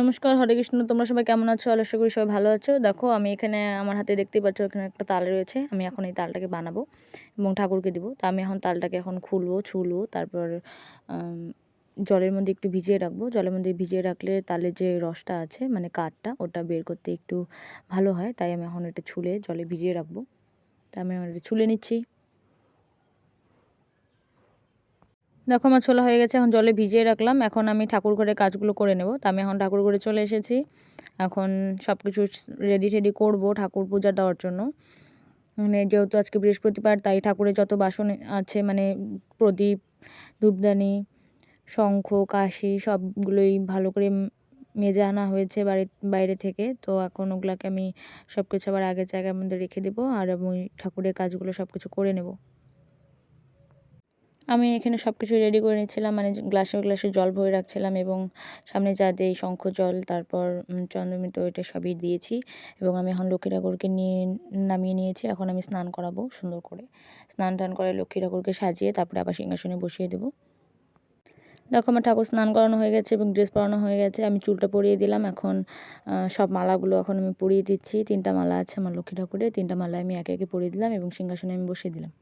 নমস্কার, হরে কৃষ্ণ। তোমরা সবাই কেমন আছো? আশা করি সবাই ভালো আছো। দেখো, আমি এখানে আমার হাতে দেখতেই পাচ্ছ, এখানে একটা তাল রয়েছে। আমি এখন এই তালটাকে বানাবো এবং ঠাকুরকে দিব। তা আমি এখন তালটাকে এখন খুলবো, ছুলবো, তারপর জলের মধ্যে একটু ভিজিয়ে রাখব। জলের মধ্যে ভিজিয়ে রাখলে তালের যে রসটা আছে মানে কাঠটা, ওটা বের করতে একটু ভালো হয়। তাই আমি এখন এটা ছুলে জলে ভিজিয়ে রাখব। তা আমি ছুলে নিচ্ছি। দেখো আমার ছোলা হয়ে গেছে, এখন জলে ভিজিয়ে রাখলাম। এখন আমি ঠাকুর ঘরে কাজগুলো করে নেব। তা আমি এখন ঠাকুর ঘরে চলে এসেছি। এখন সব কিছু রেডি টেডি করব ঠাকুর পূজা দেওয়ার জন্য। মানে যেহেতু আজকে বৃহস্পতিবার, তাই ঠাকুরের যত বাসন আছে মানে প্রদীপ, ধূপদানি, শঙ্খ, কাশি, সবগুলোই ভালো করে মেজে আনা হয়েছে বাড়ি, বাইরে থেকে। তো এখন ওগুলাকে আমি সব কিছু আবার আগের জায়গার মধ্যে রেখে দেবো আর আমি ঠাকুরের কাজগুলো সব কিছু করে নেব। আমি এখানে সব কিছু রেডি করে নিচ্ছিলাম মানে গ্লাসে গ্লাসে জল ভরে রাখছিলাম এবং সামনে যা দেই শঙ্খ জল, তারপর চন্দ্রমিত এটা সবই দিয়েছি এবং আমি এখন লক্ষ্মী ঠাকুরকে নিয়ে নামিয়ে নিয়েছি। এখন আমি স্নান করাবো সুন্দর করে। স্নান টান করে লক্ষ্মী ঠাকুরকে সাজিয়ে তারপরে আবার সিংহাসনে বসিয়ে দেবো। দেখো আমার ঠাকুর স্নান করানো হয়ে গেছে এবং ড্রেস পরানো হয়ে গেছে। আমি চুলটা পরিয়ে দিলাম, এখন সব মালাগুলো এখন আমি পরিয়ে দিচ্ছি। তিনটা মালা আছে আমার লক্ষ্মী ঠাকুরের, তিনটা মালা আমি একে একে পরিয়ে দিলাম এবং সিংহাসনে আমি বসিয়ে দিলাম।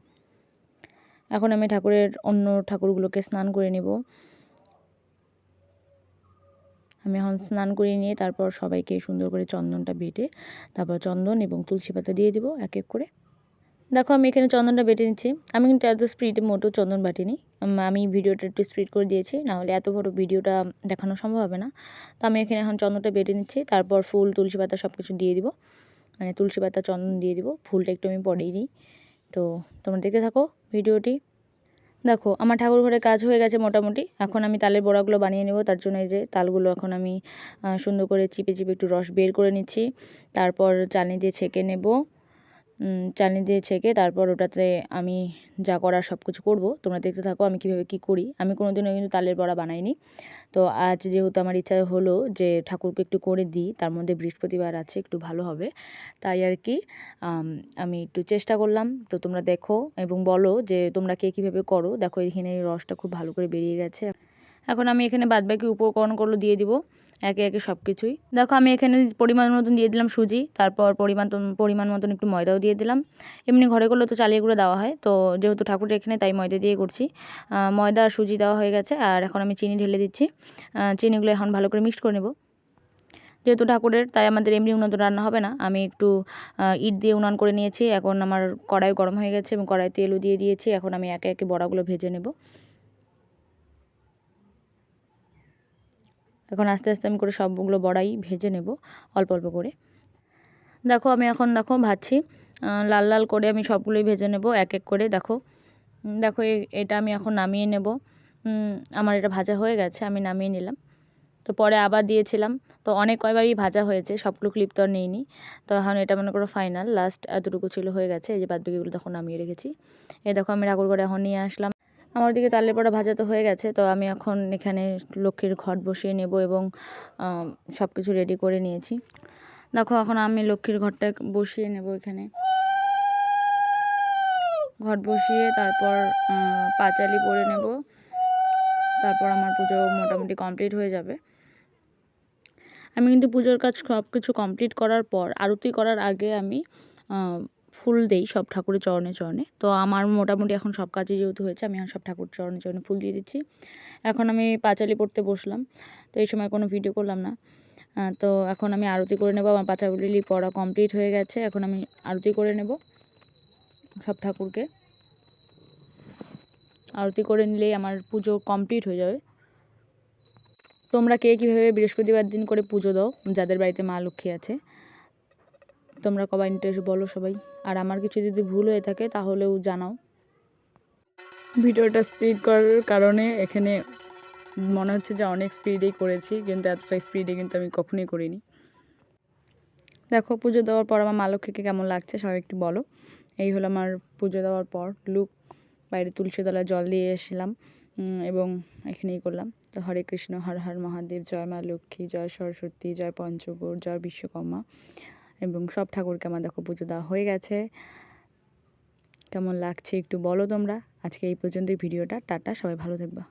এখন আমি ঠাকুরের অন্য ঠাকুরগুলোকে স্নান করে নেব। আমি এখন স্নান করে নিয়ে তারপর সবাইকে সুন্দর করে চন্দনটা বেটে তারপর চন্দন এবং তুলসী পাতা দিয়ে দিব এক এক করে। দেখো আমি এখানে চন্দনটা বেটে নিচ্ছি। আমি কিন্তু এত স্পিডে মোটো চন্দন বাটিনি। আমি ভিডিওটা একটু স্পিড করে দিয়েছি, নাহলে এত বড় ভিডিওটা দেখানো সম্ভব হবে না। তো আমি এখানে এখন চন্দনটা বেটে নিচ্ছি, তারপর ফুল, তুলসী পাতা সব কিছু দিয়ে দিব। মানে তুলসী পাতা, চন্দন দিয়ে দিব। ফুলটা একটু আমি পরেই দিই। তো তোমরা দেখতে থাকো। ভিডিওটি। দেখো, আমার ঠাকুর ঘরে কাজ হয়ে গেছে মোটামুটি। এখন আমি তালের বড়াগুলো বানিয়ে নেব। তার জন্য এই যে তালগুলো এখন আমি সুন্দর করে চিপে চিপে একটু রস বের করে নিচ্ছি। তারপর চালনি দিয়ে ছেঁকে নেব। চালনি দিয়ে ছেঁকে তারপর ওটাতে আমি যা করার সব কিছু করব। তোমরা দেখতে থাকো আমি কীভাবে কী করি। আমি কোনো দিনও কিন্তু তালের বড়া বানাইনি। তো আজ যেহেতু আমার ইচ্ছা হলো যে ঠাকুরকে একটু করে দিই, তার মধ্যে বৃহস্পতিবার আছে, একটু ভালো হবে। তাই আর কি আমি একটু চেষ্টা করলাম। তো তোমরা দেখো এবং বলো যে তোমরা কে কীভাবে করো। দেখো এখানে রসটা খুব ভালো করে বেরিয়ে গেছে। এখন আমি এখানে বাদবাকি উপকরণগুলো দিয়ে দিব, একে একে সব কিছুই দেখো আমি এখানে পরিমাণ মতন দিয়ে দিলাম সুজি, তারপর পরিমাণ পরিমাণ মতন একটু ময়দাও দিয়ে দিলাম। এমনি ঘরে করলে তো চালিয়ে গুঁড়ো দেওয়া হয়, তো যেহেতু ঠাকুর এখানে তাই ময়দা দিয়ে করছি। ময়দা আর সুজি দেওয়া হয়ে গেছে, আর এখন আমি চিনি ঢেলে দিচ্ছি। চিনিগুলো এখন ভালো করে মিক্সড করে নেব। যেহেতু ঠাকুরের, তাই আমাদের এমনি উনান তো রান্না হবে না, আমি একটু ইট দিয়ে উনান করে নিয়েছি, এখন আমার কড়াই গরম হয়ে গেছে এবং কড়াই তেলও দিয়ে দিয়েছি, এখন আমি একে একে বড়াগুলো ভেজে নেব। এখন আস্তে আস্তে আমি করে সবগুলো বড়াই ভেজে নেব, অল্প অল্প করে। দেখো আমি এখন দেখো ভাজছি লাল লাল করে আমি সবগুলোই ভেজে নেব, এক এক করে দেখো। দেখো এটা আমি এখন নামিয়ে নেব। আমার এটা ভাজা হয়ে গেছে, আমি নামিয়ে নিলাম। তো পরে আবার দিয়েছিলাম, তো অনেক কয়বারই ভাজা হয়েছে, সবগুলো ক্লিপ তো আর নেইনি। তো এখন এটা মনে করো ফাইনাল লাস্ট এতটুকু ছিল হয়ে গেছে, এই যে বাদবাকিগুলো তখন নামিয়ে রেখেছি। এ দেখো আমি ঠাকুর করে এখন নিয়ে আসলাম। আমার দিকে তালের পড়া ভাজা তো হয়ে গেছে, তো আমি এখন এখানে লক্ষ্মীর ঘট বসিয়ে নেব এবং সব কিছু রেডি করে নিয়েছি। দেখো, এখন আমি লক্ষ্মীর ঘরটা বসিয়ে নেব এখানে। ঘট বসিয়ে তারপর পাঁচালি পরে নেব। তারপর আমার পুজো মোটামুটি কমপ্লিট হয়ে যাবে। আমি কিন্তু পুজোর কাজ সব কিছু কমপ্লিট করার পর, আরতি করার আগে আমি ফুল দেই সব ঠাকুরের চরণে চরণে। তো আমার মোটামুটি এখন সব কাজই যেহেতু হয়েছে, আমি এখন সব ঠাকুর চরণে চরণে ফুল দিয়ে দিচ্ছি। এখন আমি পাঁচালি পড়তে বসলাম, তো এই সময় কোনো ভিডিও করলাম না। তো এখন আমি আরতি করে নেব, আমার পাঁচালি পড়া কমপ্লিট হয়ে গেছে, এখন আমি আরতি করে নেব সব ঠাকুরকে। আরতি করে নিলেই আমার পুজো কমপ্লিট হয়ে যাবে। তোমরা কে কীভাবে বৃহস্পতিবার দিন করে পুজো দাও, যাদের বাড়িতে মা লক্ষ্মী আছে? তোমরা কমেন্টে বলো সবাই। আর আমার কিছু যদি ভুল হয়ে থাকে তাহলেও জানাও। ভিডিওটা স্পিড করার কারণে এখানে মনে হচ্ছে যে অনেক স্পিডেই করেছি কিন্তু এতটা স্পিডে কিন্তু আমি কখনোই করিনি। দেখো পুজো দেওয়ার পর আমার মা লক্ষ্মীকে কেমন লাগছে সবাই একটু বলো। এই হলো আমার পুজো দেওয়ার পর লুক বাইরে তুলসী তলায় জল দিয়ে এসেছিলাম এবং এখানেই করলাম। তো হরে কৃষ্ণ হর হর মহাদেব জয় মা লক্ষ্মী জয় সরস্বতী জয় পঞ্চগড় জয় বিশ্বকর্মা। এবং সব ঠাকুরকে আমার দেখো পুজো দেওয়া হয়ে গেছে। কেমন লাগছে একটু বলো তোমরা। আজকে এই পর্যন্তই ভিডিওটা। টাটা, সবাই ভালো থাকবা।